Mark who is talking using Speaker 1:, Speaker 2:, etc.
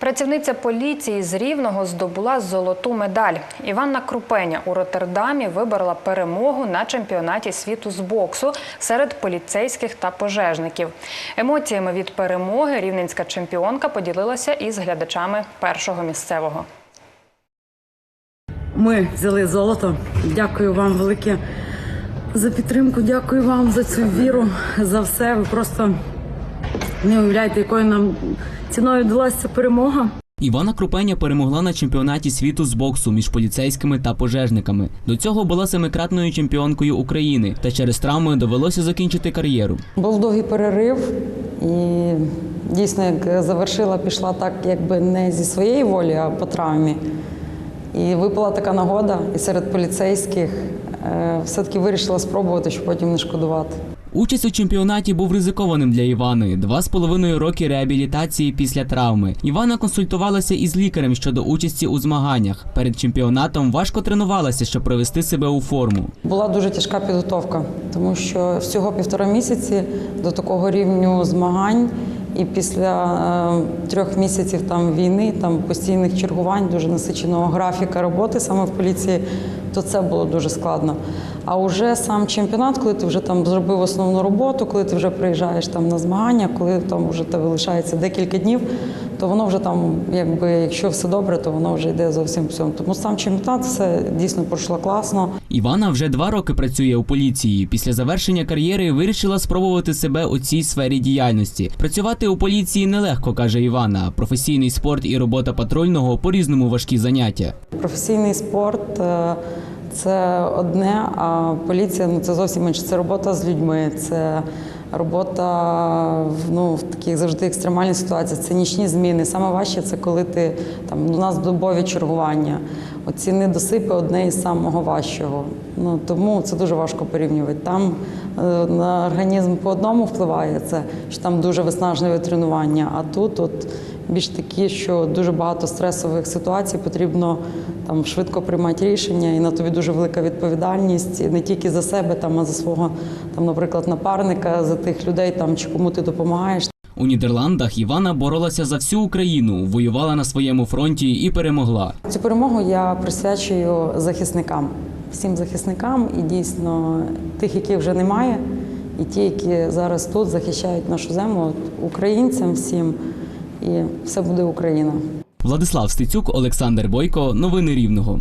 Speaker 1: Працівниця поліції з Рівного здобула золоту медаль. Іванна Крупеня у Роттердамі виборола перемогу на чемпіонаті світу з боксу серед поліцейських та пожежників. Емоціями від перемоги рівненська чемпіонка поділилася із глядачами першого місцевого.
Speaker 2: Ми взяли золото. Дякую вам велике за підтримку. Дякую вам за цю віру, за все. Ви просто не уявляєте, якою нам ціною вдалася ця перемога.
Speaker 3: Івана Крупеня перемогла на чемпіонаті світу з боксу між поліцейськими та пожежниками. До цього була семикратною чемпіонкою України, та через травми довелося закінчити кар'єру.
Speaker 2: Був довгий перерив, і дійсно, як завершила, пішла так, якби не зі своєї волі, а по травмі. І випала така нагода, і серед поліцейських е, все-таки вирішила спробувати, щоб потім не шкодувати.
Speaker 3: Участь у чемпіонаті був ризикованим для Івани. Два з половиною роки реабілітації після травми. Івана консультувалася із лікарем щодо участі у змаганнях. Перед чемпіонатом важко тренувалася, щоб привести себе у форму.
Speaker 2: Була дуже тяжка підготовка, тому що всього півтора місяці до такого рівню змагань, і після е, трьох місяців там війни, там постійних чергувань, дуже насиченого графіка роботи саме в поліції, то це було дуже складно. А вже сам чемпіонат, коли ти вже там зробив основну роботу, коли ти вже приїжджаєш там на змагання, коли там вже тебе лишається декілька днів, то воно вже там, якби якщо все добре, то воно вже йде зовсім всьому. Тому сам чемпіонат все дійсно пройшло класно.
Speaker 3: Івана вже два роки працює у поліції. Після завершення кар'єри вирішила спробувати себе у цій сфері діяльності. Працювати у поліції нелегко, каже Івана. Професійний спорт і робота патрульного по різному важкі заняття.
Speaker 2: Професійний спорт е, це одне, а поліція ну це зовсім інше. Це робота з людьми, це робота в ну в таких завжди екстремальних ситуаціях. Це нічні зміни. Саме важче це коли ти там у нас добові чергування. Оці недосипи одне із самого важчого. Ну тому це дуже важко порівнювати. Там е, на організм по одному впливає це, що там дуже виснажливе тренування. А тут от більш такі, що дуже багато стресових ситуацій потрібно там швидко приймати рішення, і на тобі дуже велика відповідальність і не тільки за себе, там а за свого там, наприклад, напарника, за тих людей там чи кому ти допомагаєш.
Speaker 3: У Нідерландах Івана боролася за всю Україну, воювала на своєму фронті і перемогла.
Speaker 2: Цю перемогу я присвячую захисникам, всім захисникам і дійсно тих, яких вже немає, і ті, які зараз тут захищають нашу землю, українцям всім, і все буде Україна.
Speaker 3: Владислав Стецюк, Олександр Бойко. Новини Рівного.